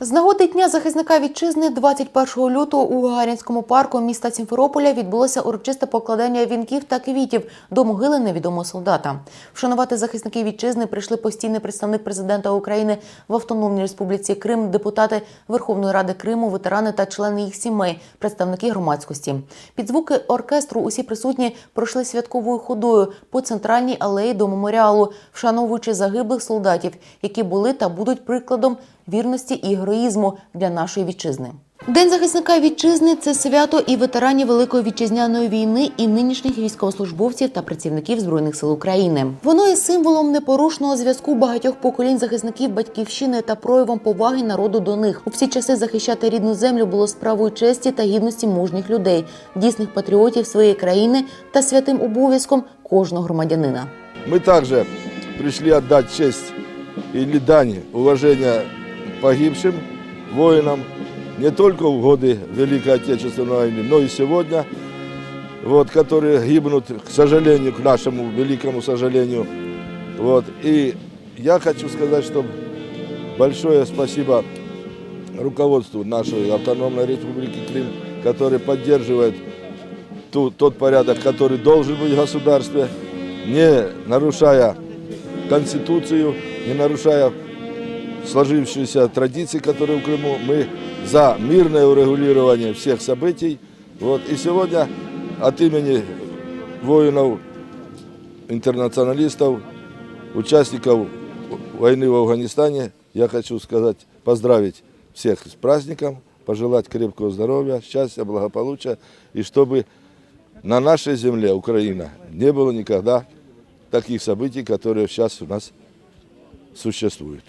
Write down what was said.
З нагоди Дня захисника вітчизни 21 лютого у Гагарінському парку міста Сімферополя відбулося урочисте покладання вінків та квітів до могили невідомого солдата. Вшанувати захисників вітчизни прийшли постійний представник президента України в Автономній Республіці Крим, депутати Верховної Ради Криму, ветерани та члени їх сімей, представники громадськості. Під звуки оркестру усі присутні пройшли святковою ходою по центральній алеї до меморіалу, вшановуючи загиблих солдатів, які були та будуть прикладом вірності і героїзму для нашої вітчизни. День захисника вітчизни це свято і ветеранів Великої вітчизняної війни, і нинішніх військовослужбовців та працівників збройних сил України. Воно є символом непорушного зв'язку багатьох поколінь захисників батьківщини та проявом поваги народу до них. У всі часи захищати рідну землю було справою честі та гідності мужніх людей, дійсних патріотів своєї країни та святим обов'язком кожного громадянина. Мы также пришли отдать честь или дань уважения погибшим воинам не только в годы Великой Отечественной войны, но и сегодня, вот, которые гибнут, к сожалению, к нашему великому сожалению. Вот. И я хочу сказать, что большое спасибо руководству нашей автономной республики Крым, который поддерживает ту- тот порядок, который должен быть в государстве, не нарушая Конституцию, не нарушая сложившиеся традиции, которые в Крыму. Мы за мирное урегулирование всех событий. Вот. И сегодня от имени воинов, интернационалистов, участников войны в Афганистане я хочу сказать, поздравить всех с праздником, пожелать крепкого здоровья, счастья, благополучия, и чтобы на нашей земле, Украина, не было никогда таких событий, которые сейчас у нас существуют.